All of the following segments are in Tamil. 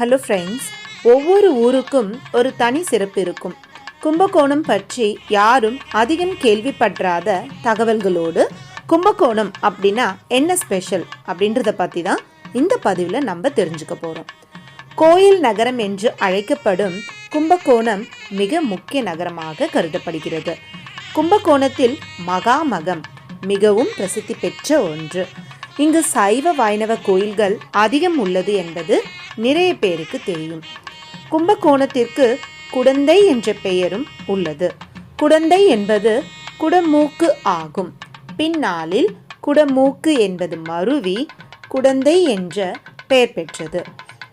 ஹலோ ஃப்ரெண்ட்ஸ் ஒவ்வொரு ஊருக்கும் ஒரு தனி சிறப்பு இருக்கும். கும்பகோணம் பற்றி யாரும் அதிகம் கேள்விப்படுறாத தகவல்களோடு கும்பகோணம் அப்படின்னா என்ன ஸ்பெஷல் அப்படின்றத பற்றி தான் இந்த பதிவில் நம்ம தெரிஞ்சுக்க போகிறோம் கோயில் நகரம் என்று அழைக்கப்படும் கும்பகோணம் மிக முக்கிய நகரமாக கருதப்படுகிறது. கும்பகோணத்தில் மகாமகம் மிகவும் பிரசித்தி பெற்ற ஒன்று. இங்கு சைவ வைணவ கோயில்கள் அதிகம் உள்ளது என்பது நிறைய பேருக்கு தெரியும். கும்பகோணத்திற்கு குடந்தை என்ற பெயரும் உள்ளது. குடந்தை என்பது குடமூக்கு ஆகும். பின்னாளில் குடமூக்கு என்பது மருவி குடந்தை என்ற பெயர் பெற்றது.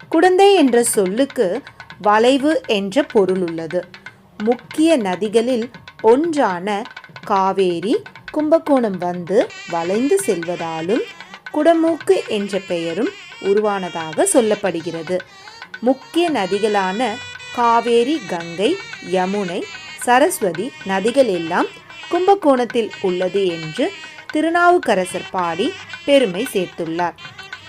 குடந்தை என்ற சொல்லுக்கு வளைவு என்ற பொருள் உள்ளது. முக்கிய நதிகளில் ஒன்றான காவேரி கும்பகோணம் வந்து வளைந்து செல்வதாலும் குடமூக்கு என்ற பெயரும் உருவானதாக சொல்லப்படுகிறது. முக்கிய நதிகளான காவேரி கங்கை யமுனை சரஸ்வதி நதிகள் எல்லாம் கும்பகோணத்தில் உள்ளது என்று திருநாவுக்கரசர் பாடி பெருமை சேர்த்துள்ளார்.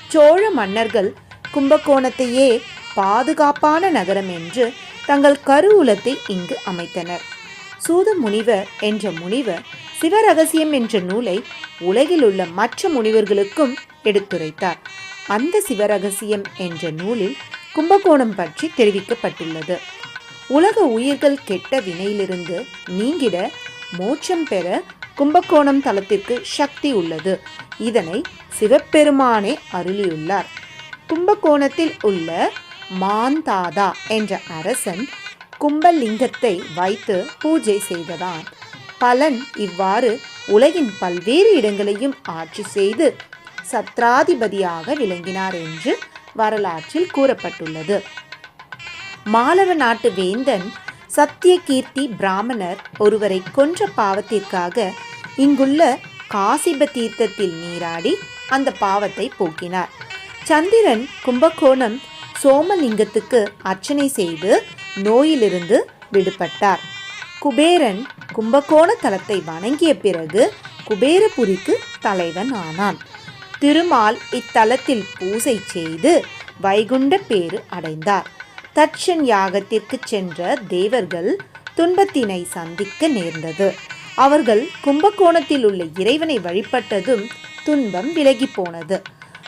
சோழ மன்னர்கள் கும்பகோணத்தையே பாதுகாப்பான நகரம் என்று தங்கள் கருவூலத்தை இங்கு அமைத்தனர். சூத முனிவர் என்ற முனிவர் சிவரகசியம் என்ற நூலை உலகில் உள்ள மற்ற முனிவர்களுக்கும் எடுத்துரைத்தார். அந்த சிவரகசியம் என்ற நூலில் கும்பகோணம் பற்றி தெரிவிக்கப்பட்டுள்ளது. உலக உயிர்கள் கெட்ட வினையிலிருந்து நீங்கிட மோட்சம் பெற கும்பகோணம் தலத்திற்கு சக்தி உள்ளது. இதனை சிவபெருமானே அருளியுள்ளார். கும்பகோணத்தில் உள்ள மாந்தாதா என்ற அரசன் கும்பலிங்கத்தை வைத்து பூஜை செய்ததான் பலன் இவ்வாறு உலகின் பல்வேறு இடங்களையும் ஆட்சி செய்து சத்ராதிபதியாக விளங்கினார் என்று வரலாற்றில் கூறப்பட்டுள்ளது. மாலவ நாட்டு வேந்தன் சத்தியகீர்த்தி பிராமணர் ஒருவரை கொன்ற பாவத்திற்காக இங்குள்ள காசிப தீர்த்தத்தில் நீராடி அந்த பாவத்தை போக்கினார். சந்திரன் கும்பகோணம் சோமலிங்கத்துக்கு அர்ச்சனை செய்து நோயிலிருந்து விடுபட்டார். குபேரன் கும்பகோண தலத்தை வணங்கிய பிறகு குபேரபுரிக்கு தலைவன் ஆனான். திருமால் இத்தலத்தில் பூசை செய்து வைகுண்ட பேறு அடைந்தார். தட்சன் யாகத்திற்கு சென்ற தேவர்கள் துன்பத்தினை சந்திக்க நேர்ந்தது. அவர்கள் கும்பகோணத்தில் உள்ள இறைவனை வழிபட்டதும் துன்பம் விலகி போனது.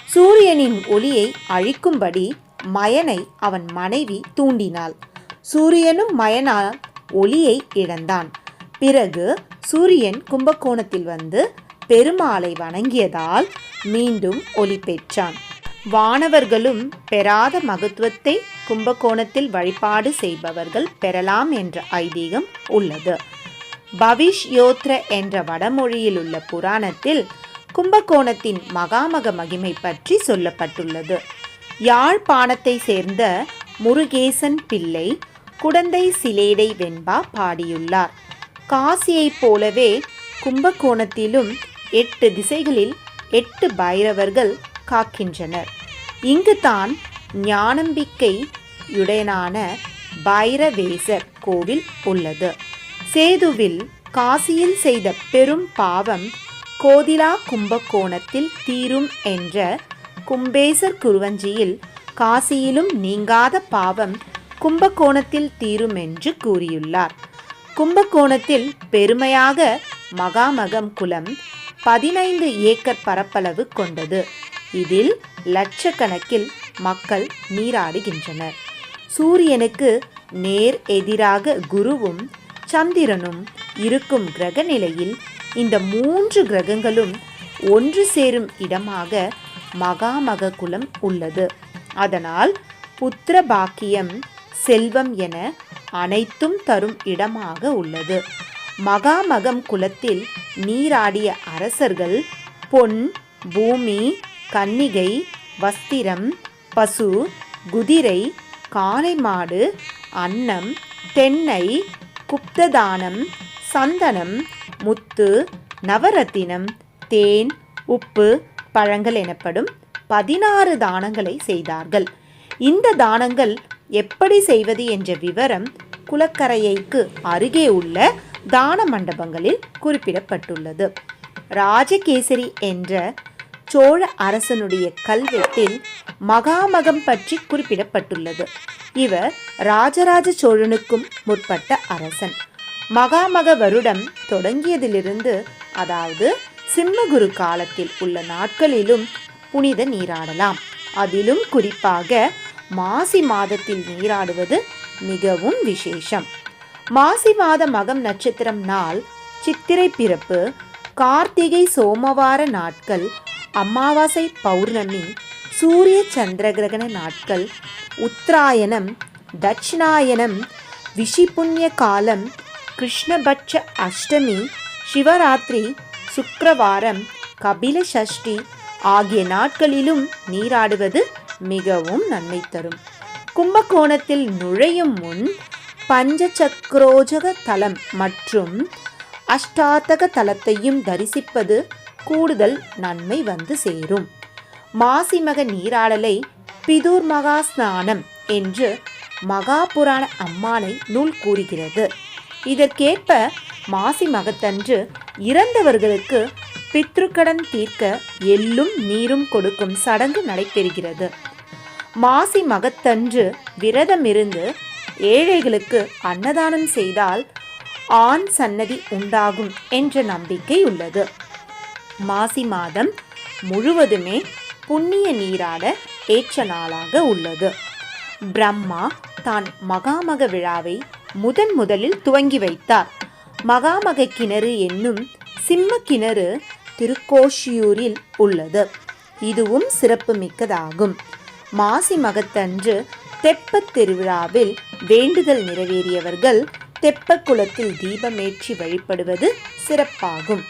சூரியனின் ஒளியை அழிக்கும்படி மயனை அவன் மனைவி தூண்டினாள். சூரியனும் மயனால் ஒளியை இழந்தான். பிறகு சூரியன் கும்பகோணத்தில் வந்து பெருமாளை வணங்கியதால் மீண்டும் ஒளி பெற்றான். வானவர்களும் பெறாத மகத்துவத்தை கும்பகோணத்தில் வழிபாடு செய்பவர்கள் பெறலாம் என்ற ஐதீகம் உள்ளது. பவிஷ் யோத்ர என்ற வடமொழியில் உள்ள புராணத்தில் கும்பகோணத்தின் மகாமக மகிமை பற்றி சொல்லப்பட்டுள்ளது. யாழ்ப்பாணத்தை சேர்ந்த முருகேசன் பிள்ளை குடந்தை சிலேடை வெண்பா பாடியுள்ளார். காசியைப் போலவே கும்பகோணத்திலும் எட்டு திசைகளில் எட்டு பைரவர்கள் காக்கின்றனர். இங்குதான் ஞானம்பிக்கையுடனான பைரவேசர் கோவில் உள்ளது. சேதுவில் காசியில் செய்த பெரும் பாவம் கோதிலா கும்பகோணத்தில் தீரும் என்ற கும்பேசர் குருவஞ்சியில் காசியிலும் நீங்காத பாவம் கும்பகோணத்தில் தீரும் என்று கூறியுள்ளார். கும்பகோணத்தில் பெருமையாக மகாமகம் குலம் பதினைந்து ஏக்கர் பரப்பளவு கொண்டது. இதில் லட்சக்கணக்கில் மக்கள் நீராடுகின்றனர். சூரியனுக்கு நேர் எதிராக குருவும் சந்திரனும் இருக்கும் கிரக நிலையில் இந்த மூன்று கிரகங்களும் ஒன்று சேரும் இடமாக மகாமக குலம் உள்ளது. அதனால் புத்திர பாக்கியம் செல்வம் என அனைத்தும் தரும் இடமாக உள்ளது. மகாமகம் குலத்தில் நீராடிய அரசர்கள் பொன் பூமி கன்னிகை வஸ்திரம் பசு குதிரை காளை மாடு அன்னம் தென்னை குப்ததானம் சந்தனம் முத்து நவரத்தினம் தேன் உப்பு பழங்கள் எனப்படும் பதினாறு தானங்களை செய்தார்கள். இந்த தானங்கள் எப்படி செய்வது என்ற விவரம் குளக்கரையைக்கு அருகே உள்ள தான மண்டபங்களில் குறிப்பிடப்பட்டுள்ளது. ராஜகேசரி என்ற சோழ அரசனுடைய கல்வெட்டில் மகாமகம் பற்றி குறிப்பிடப்பட்டுள்ளது. இவர் ராஜராஜ சோழனுக்கும் முற்பட்ட அரசன். மகாமக வருடம் தொடங்கியதிலிருந்து அதாவது சிம்மகுரு காலத்தில் உள்ள நாட்களிலும் புனித நீராடலாம். அதிலும் குறிப்பாக மாசி மாதத்தில் நீராடுவது மிகவும் விசேஷம். மாசி மாத மகம் நட்சத்திரம் நாள் சித்திரை பிறப்பு கார்த்திகை சோமவார நாட்கள் அமாவாசை பௌர்ணமி சூரிய சந்திரகிரகண நாட்கள் உத்தராயணம் தட்சிணாயனம் விஷிபுண்ணிய காலம் கிருஷ்ணபட்ச அஷ்டமி சிவராத்திரி சுக்கரவாரம் கபில சஷ்டி ஆகிய நாட்களிலும் நீராடுவது மிகவும் நன்மை தரும். கும்பகோணத்தில் நுழையும் முன் பஞ்சசக்ரோஜக தலம் மற்றும் அஷ்டாதக தலத்தையும் தரிசிப்பது கூடுதல் நன்மை வந்து சேரும். மாசிமக நீராடலை பிதூர் மகா ஸ்நானம் என்று மகாபுராண அம்மானை நூல் கூறுகிறது. இதற்கேற்ப மாசி மகத்தன்று இறந்தவர்களுக்கு பித்ருக்கடன் தீர்க்க எள்ளும் நீரும் கொடுக்கும் சடங்கு நடைபெறுகிறது. மாசி மகத்தன்று விரதமிருந்து ஏழைகளுக்கு அன்னதானம் செய்தால் ஆண் சன்னதி உண்டாகும் என்ற நம்பிக்கை உள்ளது மாசி மாதம் முழுவதுமே புண்ணிய நீராட ஏற்ற நாளாக உள்ளது. பிரம்மா தான் மகாமக விழாவை முதன் முதலில் துவங்கி வைத்தார். மகாமக கிணறு என்னும் சிம்ம கிணறு திருக்கோஷியூரில் உள்ளது. இதுவும் சிறப்பு மிக்கதாகும் மாசி மகத்தன்று தெப்பத் திருவிழாவில் வேண்டுதல் நிறைவேறியவர்கள் தெப்ப குளத்தில் தீபமேற்றி வழிபடுவது சிறப்பாகும்.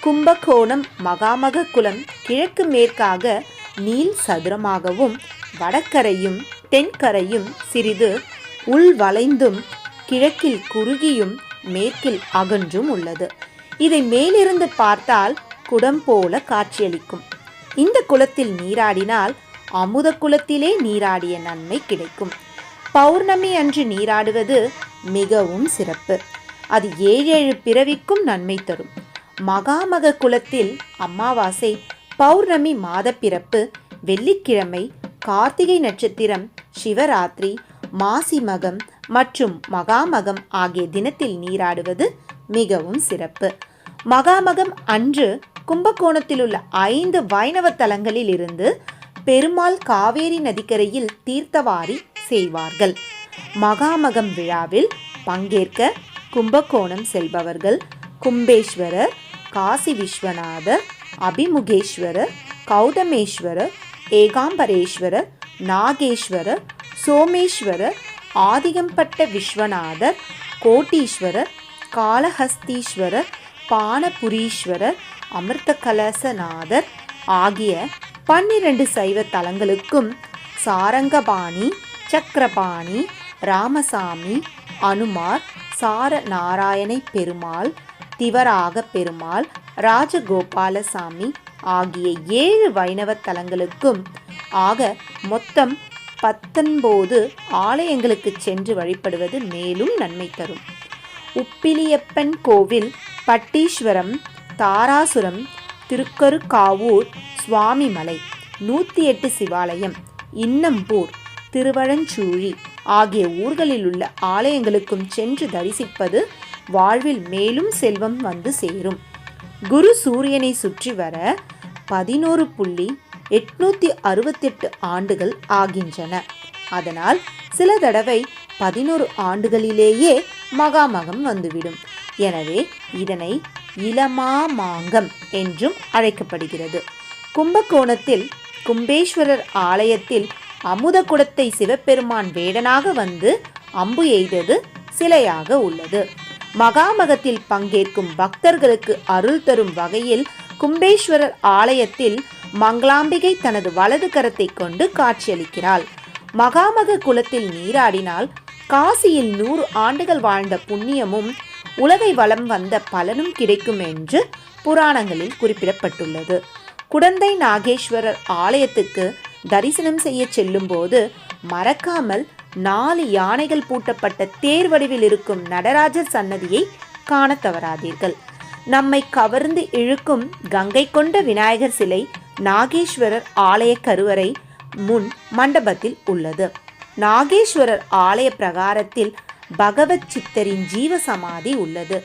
கும்பகோணம் மகாமக குளம் கிழக்கு மேற்காக நீள் சதுரமாகவும் வடக்கரையும் தென்கரையும் சிறிது உள் வளைந்தும் கிழக்கில் குறுகியும் மேற்கில் அகன்றும் உள்ளது. இதை மேலிருந்து பார்த்தால் குடம் போல காட்சியளிக்கும். இந்த குளத்தில் நீராடினால் அமுத குலத்திலே நீராடிய நன்மை கிடைக்கும். பௌர்ணமி அன்று நீராடுவது மிகவும் சிறப்பு. அது ஏழேழு பிறவிக்கும் நன்மை தரும். மகாமக குலத்தில் அமாவாசை பௌர்ணமி மாதப்பிறப்பு வெள்ளிக்கிழமை கார்த்திகை நட்சத்திரம் சிவராத்திரி மாசி மகம் மற்றும் மகாமகம் ஆகிய தினத்தில் நீராடுவது மிகவும் சிறப்பு. மகாமகம் அன்று கும்பகோணத்தில் உள்ள ஐந்து வைணவ தலங்களில் இருந்து பெருமாள் காவேரி நதிக்கரையில் தீர்த்தவாரி செய்வார்கள். மகாமகம் விழாவில் பங்கேற்க கும்பகோணம் செல்பவர்கள் கும்பேஸ்வரர் காசி விஸ்வநாதர் அபிமுகேஸ்வரர் கௌதமேஸ்வரர் ஏகாம்பரேஸ்வரர் நாகேஸ்வரர் சோமேஸ்வரர் ஆதிகம்பட்ட விஸ்வநாதர் கோட்டீஸ்வரர் காளஹஸ்தீஸ்வரர் பானபுரீஸ்வரர் அமிர்த கலசநாதர் ஆகிய பன்னிரண்டு சைவ தலங்களுக்கும் சாரங்கபாணி சக்கரபாணி ராமசாமி அனுமார் சார நாராயணை பெருமாள் திவராக பெருமாள் ராஜகோபாலசாமி ஆகிய ஏழு வைணவ தலங்களுக்கும் ஆக மொத்தம் பத்தொன்பது ஆலயங்களுக்கு சென்று வழிபடுவது மேலும் நன்மை தரும். உப்பிலியப்பன் கோவில் பட்டீஸ்வரம் தாராசுரம் திருக்கருக்காவூர் சுவாமிமலை நூற்றி எட்டு சிவாலயம் இன்னம்பூர் திருவழஞ்சூழி ஆகிய ஊர்களில் உள்ள ஆலயங்களுக்கும் சென்று தரிசிப்பது வாழ்வில் மேலும் செல்வம் வந்து சேரும். குரு சூரியனை சுற்றி வர பதினோரு புள்ளி எட்நூத்தி அறுபத்தெட்டு ஆண்டுகள் ஆகின்றன. அதனால் சில தடவை பதினோரு ஆண்டுகளிலேயே மகாமகம் வந்துவிடும். எனவே இதனை இளமாமாங்கம் என்றும் அழைக்கப்படுகிறது. கும்பகோணத்தில் கும்பேஸ்வரர் ஆலயத்தில் அமுத குடத்தை சிவபெருமான் வேடனாக வந்து அம்பு எய்தது சிலையாக உள்ளது. மகாமகத்தில் பங்கேற்கும் பக்தர்களுக்கு அருள் தரும் வகையில் கும்பேஸ்வரர் ஆலயத்தில் மங்களாம்பிகை தனது வலது கரத்தை கொண்டு காட்சியளிக்கிறாள். மகாமக குலத்தில் நீராடினால் காசியில் நூறு ஆண்டுகள் வாழ்ந்த புண்ணியமும் உலகை வளம் வந்த பலனும் கிடைக்கும் என்று புராணங்களில் குறிப்பிடப்பட்டுள்ளது. குடந்தை நாகேஸ்வரர் ஆலயத்துக்கு தரிசனம் செய்ய செல்லும்போது மறக்காமல் நாலு யானைகள் பூட்டப்பட்ட தேர் வடிவில் இருக்கும் நடராஜர் சன்னதியை காண தவறாதீர்கள். நம்மை கவர்ந்து இழுக்கும் கங்கை கொண்ட விநாயகர் சிலை நாகேஸ்வரர் ஆலய கருவறை முன் மண்டபத்தில் உள்ளது. நாகேஸ்வரர் ஆலய பிரகாரத்தில் பகவத் சித்தரின் ஜீவ சமாதி உள்ளது.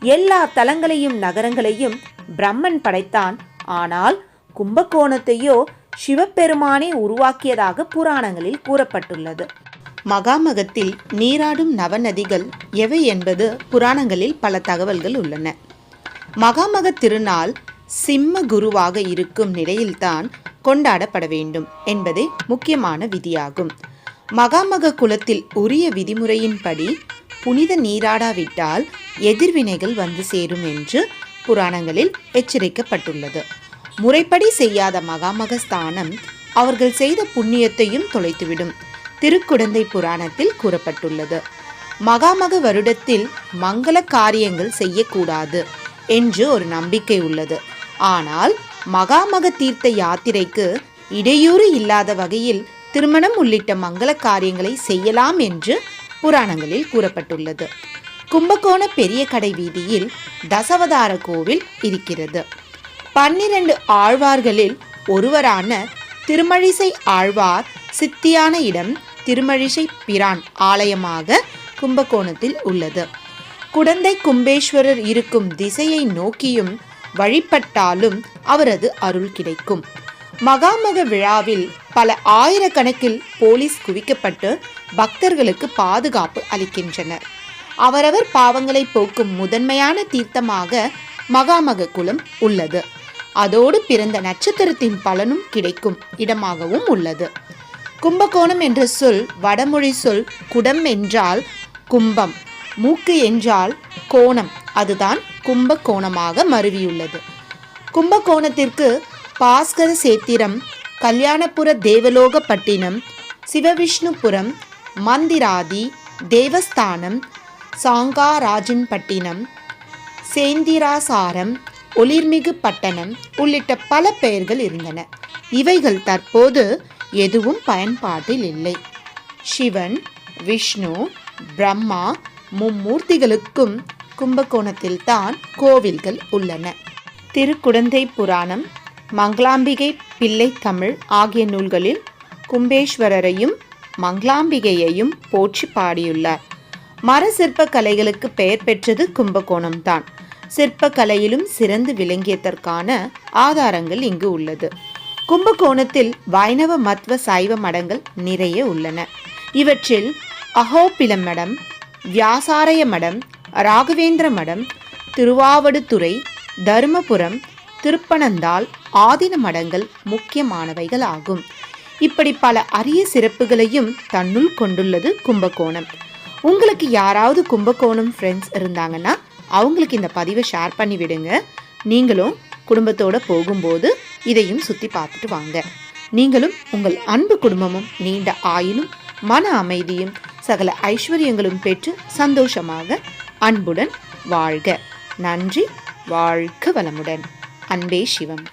எல்லா தலங்களையும் நகரங்களையும் பிரம்மன் படைத்தான். ஆனால் கும்பகோணத்தையோ சிவபெருமானே உருவாக்கியதாக புராணங்களில் கூறப்பட்டுள்ளது. மகாமகத்தில் நீராடும் நவநதிகள் எவை என்பது புராணங்களில் பல தகவல்கள் உள்ளன. மகாமக திருநாள் சிம்ம குருவாக இருக்கும் நிலையில்தான் கொண்டாடப்பட வேண்டும் என்பதே முக்கியமான விதியாகும். மகாமக குலத்தில் உரிய விதிமுறையின்படி புனித நீராடாவிட்டால் எதிர்வினைகள் வந்து சேரும் என்று புராணங்களில் எச்சரிக்கப்பட்டுள்ளது. முறைப்படி செய்யாத மகாமக ஸ்தானம் அவர்கள் செய்த புண்ணியத்தையும் தொலைத்துவிடும் திருக்குடந்தை புராணத்தில் கூறப்பட்டுள்ளது. மகாமக வருடத்தில் மங்கள காரியங்கள் செய்யக்கூடாது என்று ஒரு நம்பிக்கை உள்ளது. ஆனால் மகாமக தீர்த்த யாத்திரைக்கு இடையூறு இல்லாத வகையில் திருமணம் உள்ளிட்ட மங்கள காரியங்களை செய்யலாம் என்று புராணங்களில் கூறப்பட்டுள்ளது. கும்பகோண பெரிய கடை வீதியில் தசவதார கோவில் இருக்கிறது. பன்னிரண்டு ஆழ்வார்களில் ஒருவரான திருமழிசை ஆழ்வார் சித்தியான இடம் திருமழிசை பிரான் ஆலயமாக கும்பகோணத்தில் உள்ளது. குடந்தை கும்பேஸ்வரர் இருக்கும் திசையை நோக்கியும் வழிபட்டாலும் அவரது அருள் கிடைக்கும். மகாமக விழாவில் பல ஆயிரக்கணக்கில் போலீஸ் குவிக்கப்பட்டு பக்தர்களுக்கு பாதுகாப்பு அளிக்கின்றனர். அவரவர் பாவங்களை போக்கும் முதன்மையான தீர்த்தமாக மகாமக குலம் உள்ளது. அதோடு பிறந்த நட்சத்திரத்தின் பலனும் கிடைக்கும் இடமாகவும் உள்ளது. கும்பகோணம் என்ற சொல் வடமொழி சொல் குடம் என்றால் கும்பம் மூக்கு என்றால் கோணம். அதுதான் கும்பகோணமாக மருவியுள்ளது. கும்பகோணத்திற்கு பாஸ்கர சேத்திரம் கல்யாணபுர தேவலோகப்பட்டினம் சிவவிஷ்ணுபுரம் மந்திராதி தேவஸ்தானம் சாங்காராஜன்பட்டினம் சேந்திராசாரம் ஒளிர்மிகு பட்டணம் உள்ளிட்ட பல பெயர்கள் இருந்தன. இவைகள் தற்போது எதுவும் பயன்பாட்டில் இல்லை. சிவன் விஷ்ணு பிரம்மா மும்மூர்த்திகளுக்கும் கும்பகோணத்தில்தான் கோவில்கள் உள்ளன. திருக்குடந்தை புராணம் மங்களாம்பிகை பிள்ளை தமிழ் ஆகிய நூல்களில் கும்பேஸ்வரரையும் மங்களாம்பிகையையும் போற்றி பாடியுள்ளார். மர சிற்ப கலைகளுக்கு பெயர் பெற்றது கும்பகோணம்தான். சிற்பக்கலையிலும் சிறந்து விளங்கியதற்கான ஆதாரங்கள் இங்கு உள்ளது. கும்பகோணத்தில் வைணவ மத்வ சைவ மடங்கள் நிறைய உள்ளன. இவற்றில் அகோபில மடம் வியாசாரய மடம் ராகவேந்திர மடம் திருவாவடுதுறை தருமபுரம் திருப்பனந்தாள் ஆதின மடங்கள் முக்கியமானவைகள் ஆகும் இப்படி பல அரிய சிறப்புகளையும் தன்னுள் கொண்டுள்ளது கும்பகோணம். உங்களுக்கு யாராவது கும்பகோணம் ஃப்ரெண்ட்ஸ் இருந்தாங்கன்னா அவங்களுக்கு இந்த பதிவை ஷேர் பண்ணி விடுங்க. நீங்களும் குடும்பத்தோட போகும்போது இதையும் சுற்றி பார்த்துட்டு வாங்க. நீங்களும் உங்கள் அன்பு குடும்பமும் நீண்ட ஆயிலும் மன அமைதியும் சகல ஐஸ்வர்யங்களும் பெற்று சந்தோஷமாக அன்புடன் வாழ்க. நன்றி வாழ்க வளமுடன். அன்பே சிவம்.